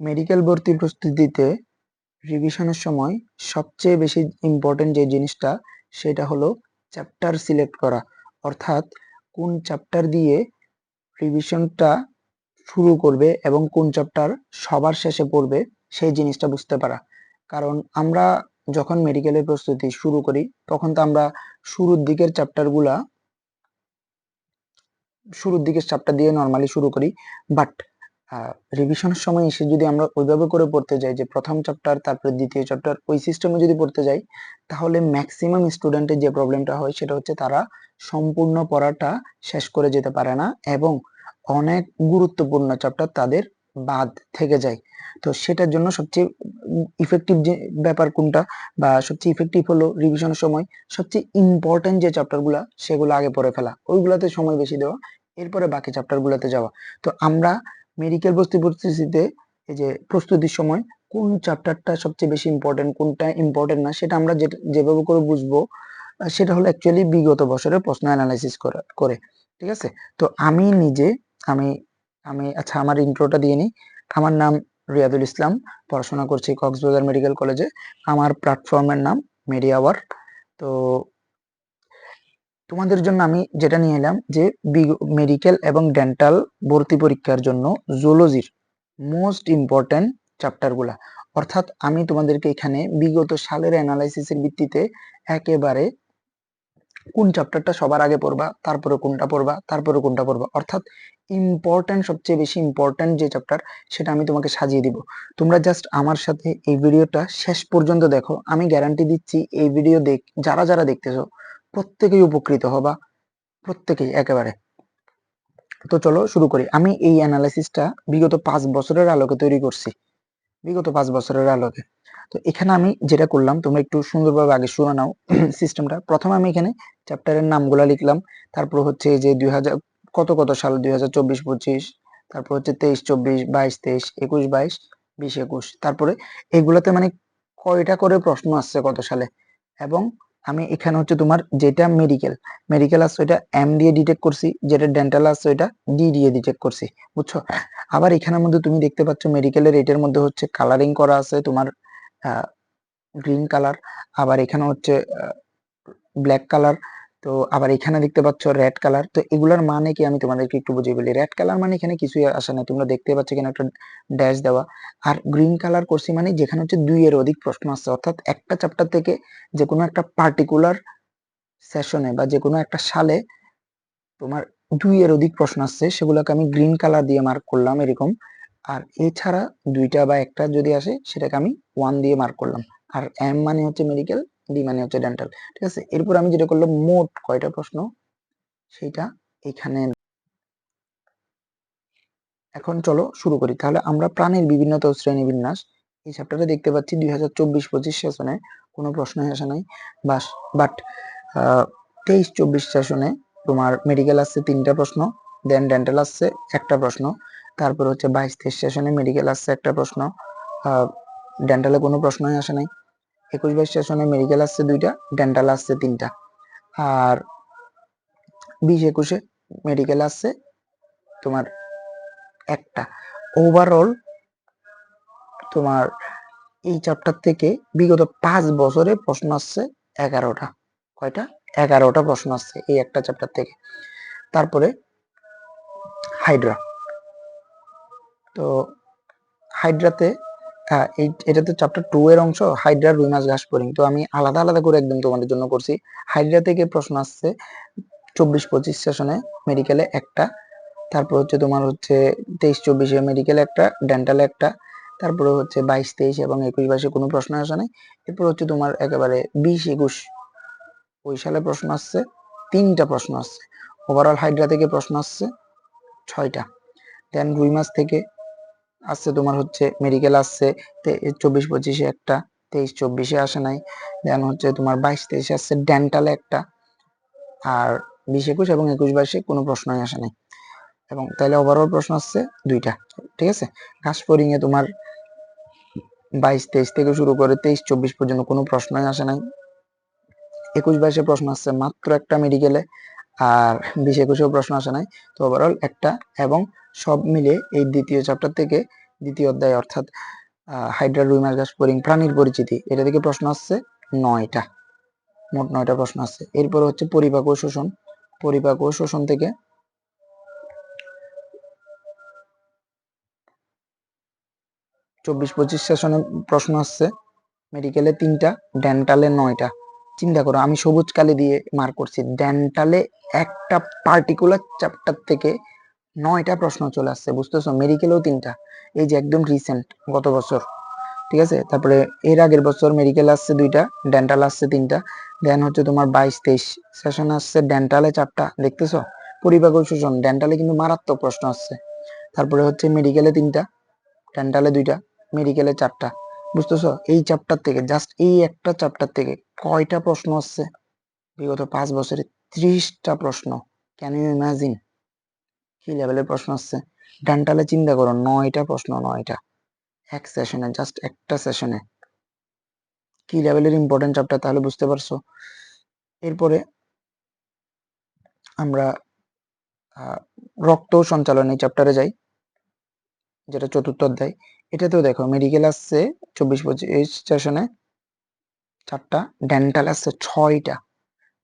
Medical ভর্তি প্রস্তুতিতে রিভিশনের সময় সবচেয়ে বেশি ইম্পর্টেন্ট যে জিনিসটা, সেটা হলো চ্যাপ্টার সিলেক্ট করা। অর্থাৎ কোন চ্যাপ্টার দিয়ে রিভিশনটা শুরু করবে এবং কোন চ্যাপ্টার সবার শেষে পড়বে, সেই জিনিসটা বুঝতে পারা। কারণ আমরা যখন মেডিকেলের প্রস্তুতি শুরু করি, তখন তো আমরা শুরুর দিকের চ্যাপ্টারগুলা শুরুর দিকের চ্যাপ্টার দিয়ে নর্মালি শুরু করি। বাট রিভিশনের সময় এসে যদি আমরা ওইভাবে করে পড়তে যাই যে প্রথম চ্যাপ্টার তারপরে দ্বিতীয় চ্যাপ্টার ওই সিস্টেমে যদি পড়তে যাই, তাহলে ম্যাক্সিমাম স্টুডেন্টের যে প্রবলেমটা হয় সেটা হচ্ছে তারা সম্পূর্ণ পড়াটা শেষ করে যেতে পারে না এবং অনেক গুরুত্বপূর্ণ চ্যাপ্টার তাদের বাদ থেকে যায়। তো সেটার জন্য সবচেয়ে ইফেক্টিভ যে ব্যাপার কোনটা বা সবচেয়ে ইফেক্টিভ হলো রিভিশনের সময় সবচেয়ে ইম্পর্টেন্ট যে চ্যাপ্টারগুলো সেগুলো আগে পড়ে ফেলা। ওইগুলোতে সময় বেশি দেওয়া, এরপরে বাকি চ্যাপ্টারগুলোতে যাওয়া। তো আমরা মেডিকেল ভর্তি পরিস্থিতিতে এই যে প্রস্তুতির সময় কোন চ্যাপ্টারটা সবচেয়ে বেশি ইম্পর্টেন্ট কোনটা ইম্পর্টেন্ট না, সেটা আমরা যেভাবে করে বুঝব সেটা হলো অ্যাকচুয়ালি বিগত বছরের প্রশ্ন অ্যানালাইসিস করে করে, ঠিক আছে? তো আমি নিজে, আমি আমি আচ্ছা আমার ইন্ট্রোটা দিয়ে নিই। আমার নাম রিয়াদুল ইসলাম, পড়াশোনা করছি কক্সবাজার মেডিকেল কলেজে। আমার প্ল্যাটফর্মের নাম মিডিয়া ওয়ার্ক তো তোমাদের জন্য আমি যেটা নিয়ে এলাম যে মেডিকেল এবং ডেন্টাল ভর্তি পরীক্ষার জন্য জুলজির মোস্ট ইম্পর্টেন্ট চ্যাপ্টারগুলা অর্থাৎ আমি তোমাদেরকে এখানে বিগত সালের অ্যানালাইসিসের ভিত্তিতে একেবারে কোন চ্যাপ্টারটা সবার আগে পড়বা, তারপরে কোনটা পড়বা, তারপরে কোনটা পড়বা। অর্থাৎ ইম্পর্টেন্ট সবচেয়ে বেশি ইম্পর্টেন্ট যে চ্যাপ্টার সেটা আমি তোমাকে সাজিয়ে দিব। তোমরা জাস্ট আমার সাথে এই ভিডিওটা শেষ পর্যন্ত দেখো। আমি গ্যারান্টি দিচ্ছি এই ভিডিও দেখ, যারা যারা দেখতেছো প্রত্যেকেই উপকৃত হবা। প্রত্যেকেই একেবারে। তো চলো শুরু করি। আমি এই অ্যানালাইসিসটা বিগত পাঁচ বছরের আলোকে তৈরি করছি। বিগত পাঁচ বছরের আলোকে। তো এখানে আমি যেটা করলাম, তোমরা একটু সুন্দরভাবে আগে শুনে নাও সিস্টেমটা প্রথমে আমি এখানে চ্যাপ্টারের নামগুলো লিখলাম। তারপর হচ্ছে যে দুই হাজার, কত কত সাল? দুই হাজার চব্বিশ, পঁচিশ। তারপর হচ্ছে তেইশ, চব্বিশ, বাইশ, তেইশ, একুশ, বাইশ, বিশ, একুশ। তারপরে এগুলাতে মানে কয়টা করে প্রশ্ন আসছে কত সালে? এবং আমি এখানে হচ্ছে তোমার যেটা মেডিকেল মেডিকেল আসছে ওইটা এম দিয়ে ডিটেক্ট করছি, যেটা ডেন্টাল আসছে ওইটা ডি দিয়ে ডিটেক্ট করছি, বুঝছ? আবার এখানের মধ্যে তুমি দেখতে পাচ্ছ মেডিকেলের এটার মধ্যে হচ্ছে কালারিং করা আছে তোমার গ্রিন কালার আবার এখানে হচ্ছে ব্ল্যাক কালার তো আবার এখানে দেখতে পাচ্ছ রেড কালার তো এগুলার মানে কি আমি তোমাদেরকে একটু বুঝিয়ে বলি? রেড কালার মানে এখানে কিছুই আসে না, তোমরা দেখতে পাচ্ছ এখানে একটা ড্যাশ দেওয়া। আর গ্রিন কালার করছি মানে যেখানে হচ্ছে দুই এর অধিক প্রশ্ন আসছে, অর্থাৎ একটা চ্যাপ্টার থেকে যে কোনো একটা পার্টিকুলার সেশনে বা যে কোনো একটা সালে তোমার দুই এর অধিক প্রশ্ন আসছে, সেগুলোকে আমি গ্রিন কালার দিয়ে মার্ক করলাম এরকম। আর এছাড়া দুইটা বা একটা যদি আসে, সেটাকে আমি ওয়ান দিয়ে মার্ক করলাম। আর এম মানে হচ্ছে মেডিকেল ডি মানে হচ্ছে ডেন্টাল ঠিক আছে? এরপর আমি যেটা করলাম, মোট কয়টা প্রশ্ন? সেটা এখানে এখন চলো শুরু করি। তাহলে আমরা প্রাণীর বিভিন্ন শ্রেণি বিন্যাস, এই চ্যাপ্টারে দেখতে পাচ্ছি দুই হাজার চব্বিশ পঁচিশ সেশনে কোনো প্রশ্নই আসে নাই। বাস বাট তেইশ চব্বিশ সেশনে তোমার মেডিকেল আসছে তিনটা প্রশ্ন দেন ডেন্টাল আসছে একটা প্রশ্ন, তারপর হচ্ছে বাইশ তেইশ সেশনে মেডিকেল আসছে একটা প্রশ্ন ডেন্টালে কোনো প্রশ্নই আসে নাই। একুশ বাইশ সেশনে মেডিকেল আসছে দুইটা ডেন্টাল আসছে তিনটা। আর বিশ একুশে মেডিকেল আসছে তোমার একটা। ওভারঅল তোমার এই চ্যাপ্টার থেকে বিগত পাঁচ বছরে প্রশ্ন আসছে এগারোটা। কয়টা? এগারোটা প্রশ্ন আসছে এই একটা চ্যাপ্টার থেকে। তারপরে হাইড্রা তো হাইড্রাতে এই, এটা তো চ্যাপ্টার টু এর অংশ হাইড্রা রুই মাছ ঘাস পরিং তো আমি আলাদা আলাদা করে একদম তোমাদের জন্য করছি। হাইড্রা থেকে প্রশ্ন আসছে, চব্বিশ পঁচিশ সেশনে মেডিকেলে একটা, তারপর হচ্ছে তোমার হচ্ছে তেইশ চব্বিশে মেডিকেলে একটা ডেন্টাল একটা, তারপরে হচ্ছে বাইশ তেইশ এবং একুশ বাইশে কোনো প্রশ্ন আসে নাই। এরপর হচ্ছে তোমার একেবারে বিশ একুশ, ওই সালে প্রশ্ন আসছে, তিনটা প্রশ্ন আসছে। ওভারঅল হাইড্রা থেকে প্রশ্ন আসছে, ছয়টা। দেন রুই মাছ থেকে আসছে, তোমার হচ্ছে মেডিকেল আসছে চব্বিশ পঁচিশে একটা, তেইশ চব্বিশে আসে নাই দেন হচ্ছে তোমার বাইশ তেইশে আসছে ডেন্টালে একটা, আর বিশ একুশ এবং একুশ বাইশে কোনো প্রশ্নই আসে নাই, এবং তাহলে ওভারঅল প্রশ্ন আসছে দুইটা, ঠিক আছে? এ তোমার বাইশ তেইশ থেকে শুরু করে তেইশ চব্বিশ পর্যন্ত কোনো প্রশ্নই আসে নাই, একুশ বাইশে প্রশ্ন আসছে মাত্র একটা মেডিকেলে আর বিশ একুশেও প্রশ্ন আসে নাই, তো ওভারঅল একটা এবং সব মিলে এই দ্বিতীয় চ্যাপ্টার থেকে দ্বিতীয় অধ্যায় অর্থাৎ হাইড্রা রুই মাছ ফড়িং প্রাণীর পরিচিতি, এটা থেকে প্রশ্ন আসছে নয়টা। মোট নয়টা প্রশ্ন আছে এরপর হচ্ছে পরিপাক ও শোষণ। পরিপাক ও শোষণ থেকে চব্বিশ পঁচিশ সেশনে প্রশ্ন আসছে মেডিকেলে তিনটা ডেন্টালে নয়টা। চিন্তা করো, আমি সবুজ কালি দিয়ে মার্ক করছি। ডেন্টালে একটা পার্টিকুলার চ্যাপ্টার থেকে নয়টা প্রশ্ন চলে আসছে, বুঝতেছো? মেডিকেলেও তিনটা। এই যে একদম রিসেন্ট গত বছর। ঠিক আছে? তারপরে এর আগের বছর মেডিকেল আসছে দুইটা ডেন্টাল আসছে তিনটা। দেন হচ্ছে তোমার বাইশ, তেইশ। সেশন আসছে ডেন্টালে চারটা, দেখতেছো? ও শোষণ ডেন্টালে কিন্তু মারাত্মক প্রশ্ন আসছে। তারপরে হচ্ছে মেডিকেলে তিনটা ডেন্টালে দুইটা মেডিকেলে চারটা। বুঝতেছো? এই চ্যাপ্টার থেকে জাস্ট এই একটা চ্যাপ্টার থেকে কয়টা প্রশ্ন আসছে? বিগত পাঁচ বছরে ত্রিশটা প্রশ্ন। ক্যান ইউ ইমাজিন কি লেভেলের প্রশ্ন আসছে? ডেন্টালে চিন্তা করো, নয়টা প্রশ্ন, নয়টা। এক সেশনে জাস্ট একটা সেশনে কি লেভেলের ইম্পর্টেন্ট চ্যাপ্টার তাহলে বুঝতে পারছ? এরপরে আমরা রক্ত সঞ্চালন এই চ্যাপ্টারে যাই, যেটা চতুর্থ অধ্যায়। এটাতেও দেখো মেডিকেল আসছে চব্বিশ পঁচিশ সেশনে চারটা ডেন্টাল আসছে ছয়টা।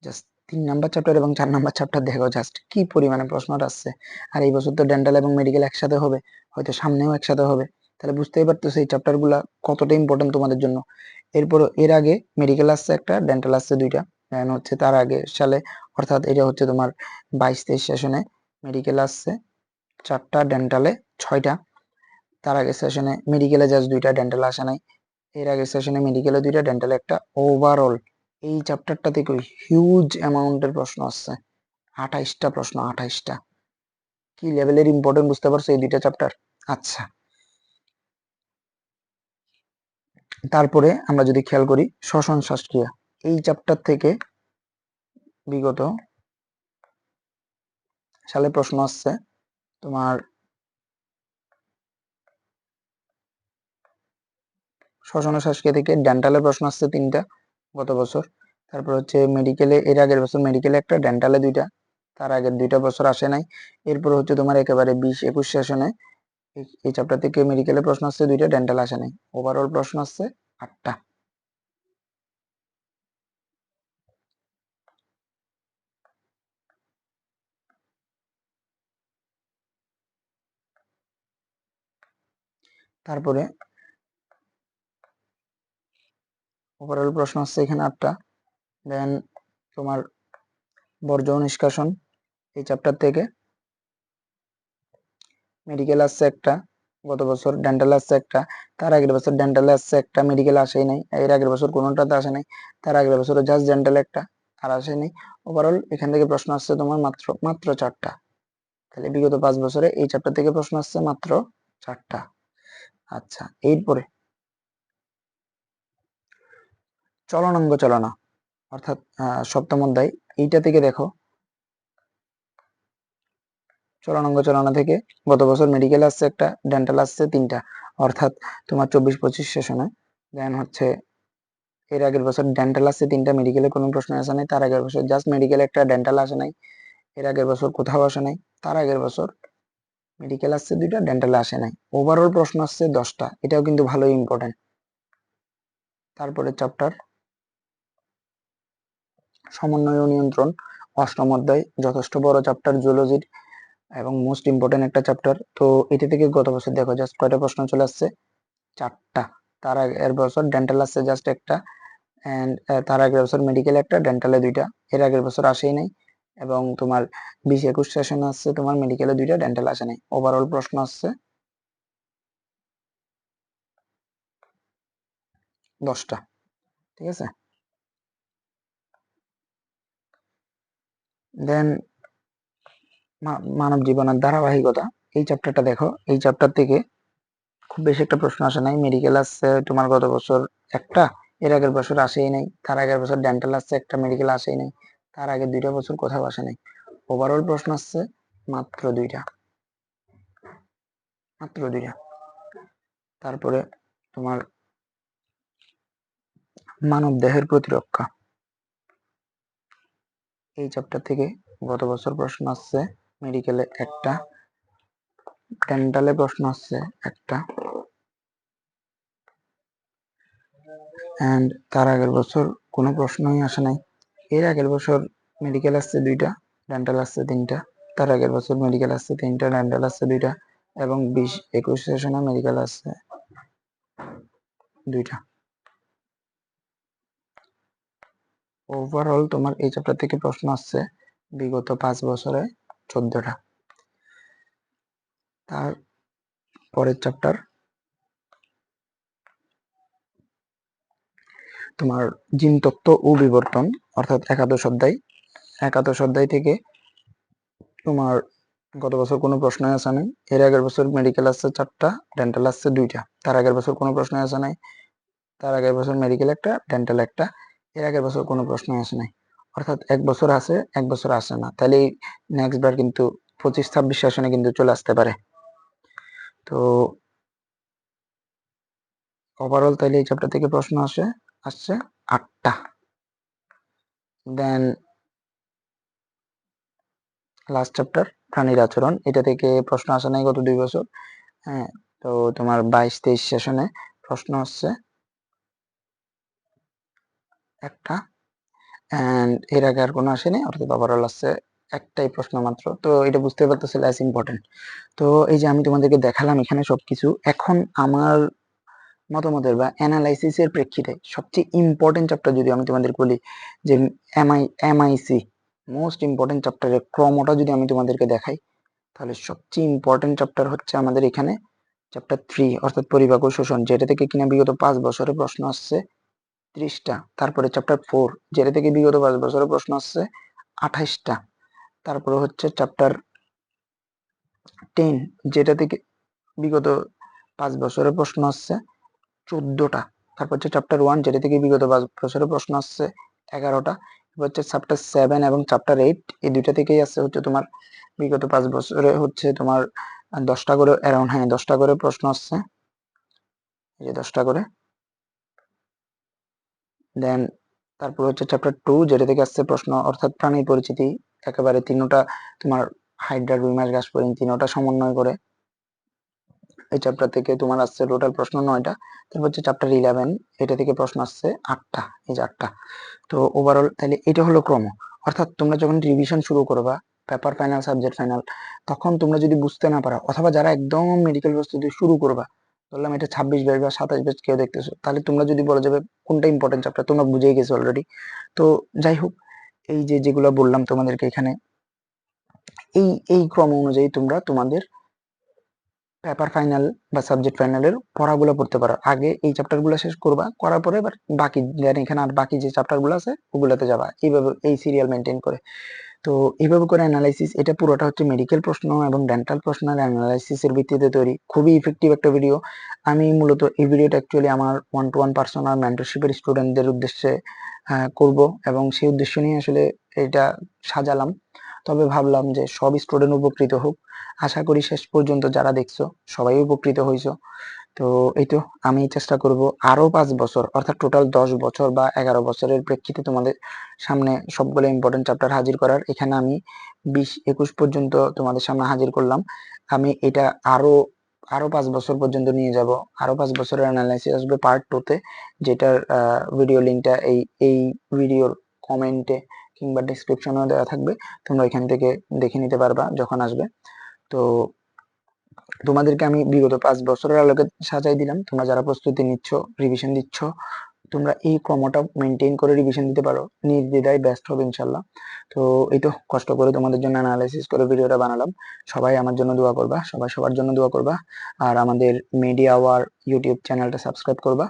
জাস্ট তিন নাম্বার চ্যাপ্টার এবং চার নাম্বার চ্যাপ্টার দেখো জাস্ট কি পরিমাণে প্রশ্ন আসছে। আর এই বছর তো ডেন্টাল এবং মেডিকেল একসাথে হবে, হয়তো সামনেও একসাথে হবে। তাহলে বুঝতেই পারতেছো এই চ্যাপ্টারগুলা কতটা ইম্পর্টেন্ট তোমাদের জন্য। এরপর এর আগে মেডিকেল আসছে একটা ডেন্টাল আসছে দুইটা। হচ্ছে তার আগে সালে, অর্থাৎ এটা হচ্ছে তোমার বাইশ তেইশ সেশনে মেডিকেল আসছে চারটা ডেন্টালে ছয়টা। তার আগে সেশনে মেডিকেলে জাস্ট দুইটা ডেন্টাল আসে নাই। এর আগে সেশনে মেডিকেলে দুইটা ডেন্টালে একটা। ওভারঅল এই চ্যাপ্টারটা থেকে হিউজ অ্যামাউন্টের প্রশ্ন আসছে। আঠাইশটা প্রশ্ন, আঠাইশটা। কি লেভেলের ইম্পর্টেন্ট বুঝতে পারছ এই দুইটা চ্যাপ্টার আচ্ছা। তারপরে আমরা যদি খেয়াল করি শ্বসন শ্বাসক্রিয়া এই চ্যাপ্টার থেকে বিগত সালে প্রশ্ন আসছে তোমার শ্বসন শ্বাসক্রিয়া থেকে ডেন্টালের প্রশ্ন আসছে তিনটা। গত বছর। তারপর হচ্ছে মেডিকেলে এর আগের বছর মেডিকেলে একটা ডেন্টালে দুইটা, তার আগের দুইটা বছর আসে নাই। এরপর হচ্ছে তোমার একেবারে বিশ একুশ সেশনে এই চ্যাপ্টার থেকে মেডিকেলে প্রশ্ন আসছে, দুইটা ডেন্টাল আসে নাই। ওভারঅল প্রশ্ন আসছে আটটা। তারপরে ওভারঅল প্রশ্ন আসছে এখানে আটটা। দেন তোমার বর্জ্য নিষ্কাশন এই চ্যাপ্টার থেকে। মেডিকেল আসছে একটা, গত বছর ডেন্টাল আসছে একটা, তার আগের বছর ডেন্টাল আসছে একটা মেডিকেল আসেই নাই। এর আগের বছর কোনোটাতে আসে নাই, তার আগের বছর জাস্ট ডেন্টাল একটা, আর আসেনি ওভারঅল এখান থেকে প্রশ্ন আসছে তোমার মাত্র মাত্র চারটা। তাহলে বিগত পাঁচ বছরে এই চ্যাপ্টার থেকে প্রশ্ন আসছে মাত্র চারটা। আচ্ছা এরপরে চলনাঙ্গ চলনা, অর্থাৎ সপ্তম অধ্যায়, এইটা থেকে দেখো। চলনাঙ্গ চলনা থেকে গত বছর মেডিকেল আসছে একটা ডেন্টাল আসছে তিনটা, অর্থাৎ তোমার চব্বিশ পঁচিশ সেশনে। দেন হচ্ছে, এর আগের বছর ডেন্টাল আসছে তিনটা মেডিকেলে কোনো প্রশ্ন আসে নাই, তার আগের বছর জাস্ট মেডিকেল একটা ডেন্টাল আসে নাই, এর আগের বছর কোথাও আসে নাই, তার আগের বছর মেডিকেল আসছে দুইটা ডেন্টাল আসে নাই। ওভারঅল প্রশ্ন আসছে দশটা, এটাও কিন্তু ভালোই ইম্পর্টেন্ট তারপরে চ্যাপ্টার সমন্বয় ও নিয়ন্ত্রণ, অষ্টম অধ্যায়, যথেষ্ট বড় চ্যাপ্টার জুলজির এবং মোস্ট ইম্পর্টেন্ট একটা চ্যাপ্টার তো এটা থেকে গত বছর দেখো জাস্ট কয়টা প্রশ্ন চলে আসছে? চারটা। তার আগের বছর ডেন্টাল আসছে জাস্ট একটা অ্যান্ড তার আগের বছর মেডিকেল একটা ডেন্টালে দুইটা। এর আগের বছর আসেই নাই এবং তোমার বিশ একুশ সেশন আসছে, তোমার মেডিকেলে দুইটা ডেন্টাল আসে নাই। ওভারঅল প্রশ্ন আসছে। দশটা। ঠিক আছে? দেন মানব জীবনের ধারাবাহিকতা, এই চ্যাপ্টারটা দেখো। এই চ্যাপ্টার থেকে খুব বেশি একটা প্রশ্ন আসে নাই। মেডিকেল আসছে, তোমার গত বছর একটা, এর আগের বছর আসেই নাই। তার আগের বছর ডেন্টাল আসছে, একটা মেডিকেল আসেই নাই। তার আগে দুইটা বছর কোথাও আসে নাই। ওভারঅল প্রশ্ন আসছে, মাত্র দুইটা। মাত্র দুইটা। তারপরে তোমার মানব দেহের প্রতিরক্ষা। এই চ্যাপ্টার থেকে গত বছর প্রশ্ন আসছে মেডিকেলে একটা ডেন্টালে প্রশ্ন আসছে একটা অ্যান্ড তার আগের বছর কোনো প্রশ্নই আসে নাই। এর আগের বছর মেডিকেল আসছে দুইটা ডেন্টাল আসছে তিনটা, তার আগের বছর মেডিকেল আসছে তিনটা ডেন্টাল আসছে দুইটা, এবং বিশ একুশ সেশনে মেডিকেল আসছে দুইটা। ওভারঅল তোমার এই চ্যাপ্টার থেকে প্রশ্ন আসছে বিগত পাঁচ বছরে চোদ্দটা। তার পরের চ্যাপ্টার তোমার জিন তত্ত্ব ও বিবর্তন, অর্থাৎ একাদশ অধ্যায়। একাদশ অধ্যায় থেকে তোমার গত বছর কোনো প্রশ্ন আসা নাই। এর আগের বছর মেডিকেল আসছে চারটা ডেন্টাল আসছে দুইটা। তার আগের বছর কোনো প্রশ্ন আসা নাই। তার আগের বছর মেডিকেল একটা ডেন্টাল একটা। এর আগের বছর কোনো প্রশ্ন আসে নাই। অর্থাৎ এক বছর আছে, এক বছর আসে না। তাহলে নেক্সট বার কিন্তু পঁচিশ ছাব্বিশ সেশনে কিন্তু চলে আসতে পারে। তো ওভারঅল তাহলে এই চ্যাপ্টার থেকে প্রশ্ন আসে, আসছে আটটা। দেন লাস্ট চ্যাপ্টার প্রাণীর আচরণ। এটা থেকে প্রশ্ন আসে নাই গত দুই বছর। হ্যাঁ তো তোমার বাইশ তেইশ সেশনে প্রশ্ন আসছে। একটা। অ্যান্ড এর আগে আর কোনো আসেনি অর্থাৎ ওভারঅল আসছে একটাই প্রশ্ন মাত্র। তো এটা বুঝতে পারতেছে লেস ইম্পর্টেন্ট তো এই যে আমি তোমাদেরকে দেখালাম এখানে সবকিছু, এখন আমার মতামতের বা অ্যানালাইসিসের প্রেক্ষিতে সবচেয়ে ইম্পর্টেন্ট চ্যাপ্টার যদি আমি তোমাদের বলি, যে এমআই এমআইসি মোস্ট ইম্পর্টেন্ট চ্যাপ্টারের ক্রমটা যদি আমি তোমাদেরকে দেখাই, তাহলে সবচেয়ে ইম্পর্টেন্ট চ্যাপ্টার হচ্ছে আমাদের এখানে চ্যাপ্টার থ্রি অর্থাৎ পরিপাক ও শোষণ, যেটা থেকে কিনা বিগত পাঁচ বছরে প্রশ্ন আসছে। ত্রিশটা, তারপরে চ্যাপ্টার ফোর যেটা থেকে বিগত পাঁচ বছরের প্রশ্ন আসছে, আঠাইশটা। তারপরে হচ্ছে চ্যাপ্টার টেন যেটা থেকে বিগত পাঁচ বছরের প্রশ্ন আসছে, চোদ্দটা। তারপর হচ্ছে চ্যাপ্টার ওয়ান যেটা থেকে বিগত পাঁচ বছরের প্রশ্ন আসছে, এগারোটা। হচ্ছে চ্যাপ্টার সেভেন এবং চ্যাপ্টার এইট এই দুইটা থেকেই আসছে হচ্ছে তোমার বিগত পাঁচ বছরে হচ্ছে তোমার দশটা করে অ্যারাউন্ড হ্যাঁ দশটা করে প্রশ্ন আসছে। এই যে দশটা করে। দেন তারপর হচ্ছে চ্যাপ্টার টু যেটা থেকে আসছে প্রশ্ন, অর্থাৎ প্রাণীর পরিচিতি, একেবারে তিনটা তোমার হাইড্রা রুই মাছ ঘাস পরিণ তিনটা সমন্বয় করে। এই চ্যাপ্টার থেকে তোমার আসছে টোটাল প্রশ্ন নয়টা, তারপর হচ্ছে চ্যাপ্টার ইলেভেন এটা থেকে প্রশ্ন আসছে আটটা, এই যে আটটা। তো ওভারঅল তাহলে এটা হলো ক্রম। অর্থাৎ তোমরা যখন রিভিশন শুরু করবা পেপার ফাইনাল সাবজেক্ট ফাইনাল তখন তোমরা যদি বুঝতে না পারো, অথবা যারা একদম মেডিকেল প্রস্তুতি শুরু করবা বললাম এটা ছাব্বিশ ব্যাচ বা সাতাশ ব্যাচ কেউ দেখতেছো। তাহলে তোমরা যদি বলে যাবে কোনটা ইম্পর্টেন্ট চ্যাপ্টার তোমরা বুঝেই গেছো অলরেডি তো যাই হোক, এই যে যেগুলো বললাম তোমাদেরকে এখানে, এই এই ক্রম অনুযায়ী তোমরা তোমাদের পেপার ফাইনাল বা সাবজেক্ট ফাইনালের পড়াগুলো পড়তে পারো। আগে এই চ্যাপ্টারগুলো শেষ করবা, করার পরে এবার বাকি এখানে আর বাকি যে চ্যাপ্টারগুলো আছে, ওগুলোতে যাবা। এইভাবে, এই সিরিয়াল মেনটেন করে। তো এইভাবে করে অ্যানালাইসিস এটা পুরোটা হচ্ছে মেডিকেল প্রশ্ন এবং ডেন্টাল প্রশ্নের অ্যানালাইসিসের ভিত্তিতে তৈরি। খুবই ইফেক্টিভ একটা ভিডিও আমি মূলত এই ভিডিওটা অ্যাকচুয়ালি আমার ওয়ান টু ওয়ান পার্সোনাল মেন্টরশিপের স্টুডেন্টদের উদ্দেশ্যে করব এবং সেই উদ্দেশ্য নিয়ে আসলে এটা সাজালাম। তবে ভাবলাম যে সব স্টুডেন্ট উপকৃত হোক। আশা করি শেষ পর্যন্ত যারা দেখছ, সবাই উপকৃত হয়েছো তো এই তো আমি চেষ্টা করব আরও পাঁচ বছর, অর্থাৎ টোটাল দশ বছর বা এগারো বছরের প্রেক্ষিতে তোমাদের সামনে সবগুলো ইম্পর্টেন্ট চ্যাপ্টার হাজির করার। এখানে আমি বিশ একুশ পর্যন্ত তোমাদের সামনে হাজির করলাম। আমি এটা আরও আরও পাঁচ বছর পর্যন্ত নিয়ে যাব। আরও পাঁচ বছরের অ্যানালাইসিস আসবে পার্ট টুতে যেটার ভিডিও লিঙ্কটা এই এই ভিডিওর কমেন্টে কিংবা ডিসক্রিপশনেও দেওয়া থাকবে। তোমরা এখান থেকে দেখে নিতে পারবা যখন আসবে। তো তোমাদেরকে আমি বিগত পাঁচ বছরের আলোকে সাজাই দিলাম। তোমরা যারা প্রস্তুতি নিচ্ছ রিভিশন দিচ্ছ, তোমরা এই ক্রমটা মেনটেন করে রিভিশন দিতে পারো। নির্দ্বিধায় ব্যস্ত হবে ইনশাল্লাহ তো এই তো কষ্ট করে তোমাদের জন্য অ্যানালাইসিস করে ভিডিওটা বানালাম। সবাই আমার জন্য দোয়া করবা, সবাই সবার জন্য দোয়া করবা। আর আমাদের মিডিয়া ওয়ার ইউটিউব চ্যানেলটা সাবস্ক্রাইব করবা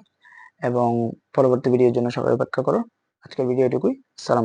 এবং পরবর্তী ভিডিওর জন্য সবাই অপেক্ষা করো। আজকের ভিডিও এটুকুই। সালাম